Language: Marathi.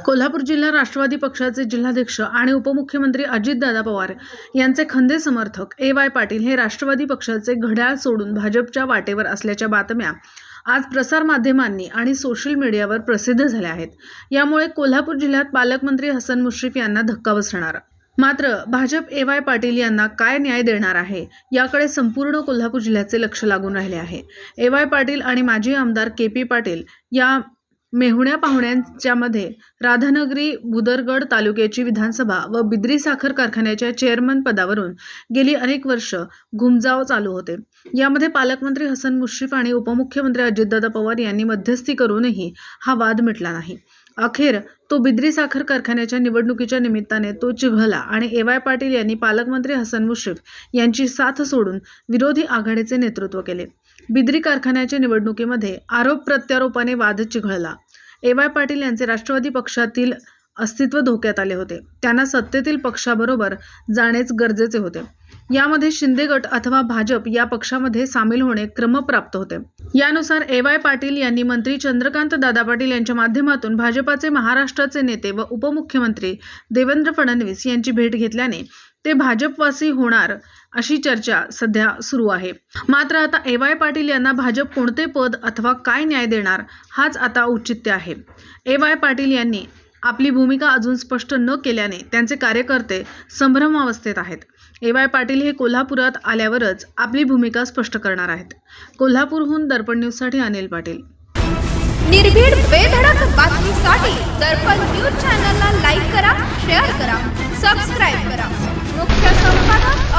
कोल्हापूर जिल्हा राष्ट्रवादी पक्षाचे जिल्हाध्यक्ष आणि उपमुख्यमंत्री अजितदादा पवार यांचे खंदे समर्थक ए वाय पाटील हे राष्ट्रवादी पक्षाचे घड्याळ सोडून भाजपच्या वाटेवर असल्याच्या बातम्या आज प्रसारमाध्यमांनी आणि सोशल मीडियावर प्रसिद्ध झाल्या आहेत. यामुळे कोल्हापूर जिल्ह्यात पालकमंत्री हसन मुश्रीफ यांना धक्का बसणार. मात्र भाजप ए वाय पाटील यांना काय न्याय देणार आहे याकडे संपूर्ण कोल्हापूर जिल्ह्याचे लक्ष लागून राहिले आहे. ए वाय पाटील आणि माजी आमदार के पी पाटील या मेहुण्या पाहुण्यांच्या मध्ये राधानगरी भुदरगड तालुक्याची विधानसभा व बिद्री साखर कारखान्याच्या चेअरमन पदावरून गेली अनेक वर्ष घुमजाव चालू होते. यामध्ये पालकमंत्री हसन मुश्रीफ आणि उपमुख्यमंत्री अजितदादा पवार यांनी मध्यस्थी करूनही हा वाद मिटला नाही. अखेर तो बिद्री साखर कारखान्याच्या निवडणुकीच्या निमित्ताने तो चिघळला आणि ए वाय पाटील यांनी पालकमंत्री हसन मुश्रीफ यांची साथ सोडून विरोधी आघाडीचे नेतृत्व केले. बिद्री कारखान्याच्या निवडणुकीमध्ये आरोप प्रत्यारोपाने वाद चिघळला. ए. वाय. पाटील यांचे राष्ट्रवादी पक्षातील अस्तित्व धोक्यात आले होते. त्यांना सत्तेतील पक्षाबरोबर जाणेच गरजेचे होते. यामध्ये शिंदे गट अथवा भाजप या पक्षामध्ये सामील होणे क्रमप्राप्त होते. यानुसार ए. वाय. पाटील यांनी मंत्री चंद्रकांत दादा पाटील यांच्या माध्यमातून भाजपाचे महाराष्ट्राचे नेते व उपमुख्यमंत्री देवेंद्र फडणवीस यांची भेट घेतल्याने ते भाजपवासी होणार अशी चर्चा सध्या सुरू आहे. मात्र आता ए वाय पाटील यांना भाजप कोणते पद अथवा काय न्याय देणार हाच आता औचित्य आहे. ए वाय पाटील यांनी आपली भूमिका अजून स्पष्ट न केल्याने त्यांचे कार्यकर्ते संभ्रमावस्थेत आहेत. ए वाय पाटील हे कोल्हापुरात आल्यावरच आपली भूमिका स्पष्ट करणार आहेत. कोल्हापूरहून दर्पण न्यूजसाठी अनिल पाटील. निर्भीड बेधडक बातमी.